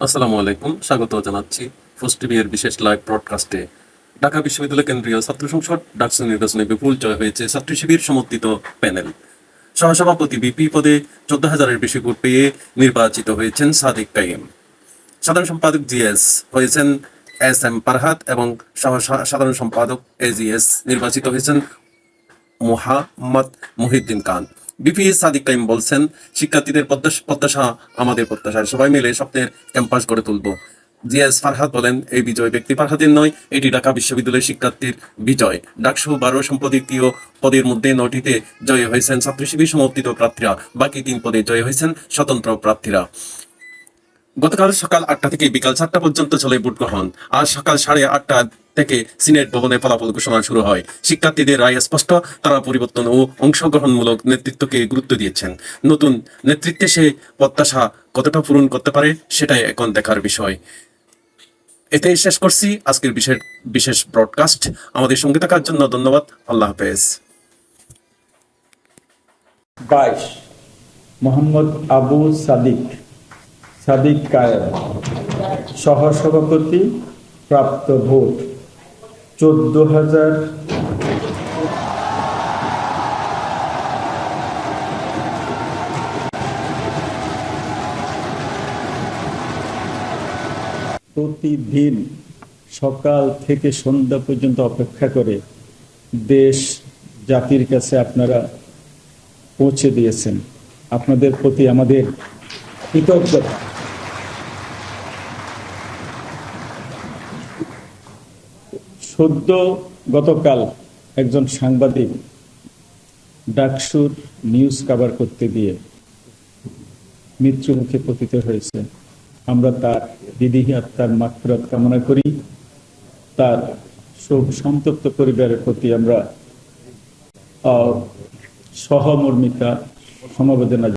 আসসালামু আলাইকুম, স্বাগত জানাচ্ছি ফার্স্ট টিভির বিশেষ লাইভ ব্রডকাস্টে ঢাকা বিশ্ববিদ্যালয় কেন্দ্রীয় ছাত্র সংসদ, ডাকসু নির্বাচনে বিপুল জয় হয়েছে ছাত্র শিবির সমর্থিত প্যানেল। সহসভাপতি বিপি পদে চোদ্দ হাজারের বেশি ভোট পেয়ে নির্বাচিত হয়েছেন সাদিক কাইম সাধারণ সম্পাদক জিএস হয়েছেন এস এম পারহাত এবং সহ- সাধারণ সম্পাদক এজিএস নির্বাচিত হয়েছেন মোহাম্মদ মহিউদ্দিন খান। বিপি সাদিক কাইম বলছেন, শিক্ষার্থীদের প্রত্যাশা আমাদের প্রত্যাশা সবাই মিলে স্বপ্নের ক্যাম্পাস গড়ে তুলব। জিএস ফারহাদ বলেন, এই বিজয় ব্যক্তি ফারহাদের নয়, এটি ঢাকা বিশ্ববিদ্যালয়ের শিক্ষার্থীর বিজয়। ডাকসু বারো সম্পাদকীয় পদের মধ্যে নটিতে জয় হয়েছেন ছাত্র শিবির সমর্থিত প্রার্থীরা। বাকি তিন পদে জয় হয়েছেন স্বতন্ত্র প্রার্থীরা। গতকাল সকাল আটটা থেকে বিকাল চারটা পর্যন্ত চলে ভোট গ্রহণ আজ সকাল সাড়ে আটটা থেকে সিনেট ভবনে ফলাফল ঘোষণা শুরু হয়। শিক্ষার্থীদের রায় স্পষ্ট, তারা পরিবর্তন ও অংশগ্রহণমূলক নেতৃত্বকে গুরুত্ব দিয়েছেন। নতুন নেতৃত্বে সে প্রত্যাশা কতটা পূরণ করতে পারে, সেটাই এখন দেখার বিষয়। এতেই শেষ করছি আজকের বিশেষ বিশেষ ব্রডকাস্ট আমাদের সঙ্গে থাকার জন্য ধন্যবাদ। আল্লাহ হাফেজ। বাইশ, মোহাম্মদ আবু সাদিক সাদিক কায়েম। সহসভাপতি, প্রাপ্ত ভোট। চোদ্দ হাজার। প্রতিদিন সকাল থেকে সন্ধ্যা পর্যন্ত অপেক্ষা করে দেশ, জাতির কাছে আপনারা পৌঁছে দিয়েছেন। আপনাদের প্রতি আমাদের কৃতজ্ঞতা। সদ্য গতকাল একজন সাংবাদিক ডাকসুর নিউজ কভার করতে গিয়ে মৃত্যুমুখে পতিত হয়েছে। আমরা তার বিধিহী আত্মার মাত্রাত কামনা করি। তার শোক সন্তপ্ত পরিবারের প্রতি আমরা সহমর্মিতা, সমবেদনা